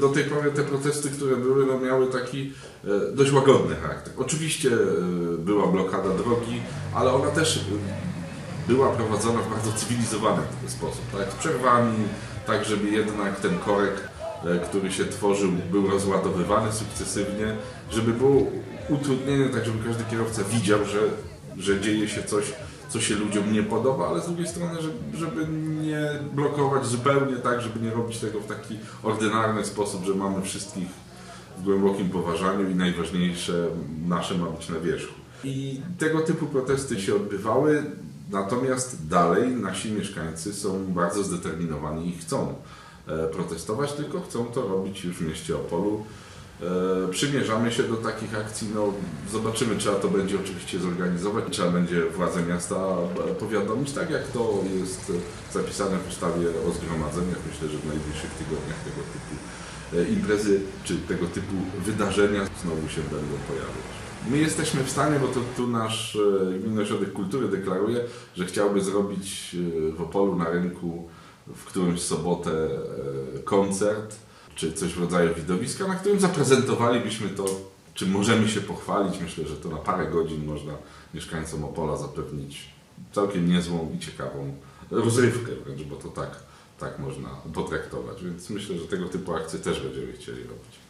Do tej pory te protesty, które były, no miały taki e, dość łagodny charakter. Oczywiście e, była blokada drogi, ale ona też e, była prowadzona w bardzo cywilizowany sposób, tak? z przerwami, tak żeby jednak ten korek, który się tworzył, był rozładowywany sukcesywnie, żeby było utrudnienie, tak żeby każdy kierowca widział, że, że dzieje się coś, co się ludziom nie podoba, ale z drugiej strony, żeby, nie blokować zupełnie tak, żeby nie robić tego w taki ordynarny sposób, że mamy wszystkich w głębokim poważaniu i najważniejsze nasze ma być na wierzchu. I tego typu protesty się odbywały, natomiast dalej nasi mieszkańcy są bardzo zdeterminowani i chcą e, protestować, tylko chcą to robić już w mieście Opolu. E, Przymierzamy się do takich akcji, no zobaczymy, trzeba to będzie oczywiście zorganizować, trzeba będzie władze miasta powiadomić, tak jak to jest zapisane w ustawie o zgromadzeniach. Myślę, że w najbliższych tygodniach tego typu e, imprezy czy tego typu wydarzenia znowu się będą pojawiać. My jesteśmy w stanie, bo to tu nasz e, Gminny Ośrodek Kultury deklaruje, że chciałby zrobić w Opolu na rynku w którąś sobotę koncert, czy coś w rodzaju widowiska, na którym zaprezentowalibyśmy to, czym możemy się pochwalić. Myślę, że to na parę godzin można mieszkańcom Opola zapewnić całkiem niezłą i ciekawą rozrywkę wręcz, bo to tak, tak można potraktować. Więc myślę, że tego typu akcje też będziemy chcieli robić.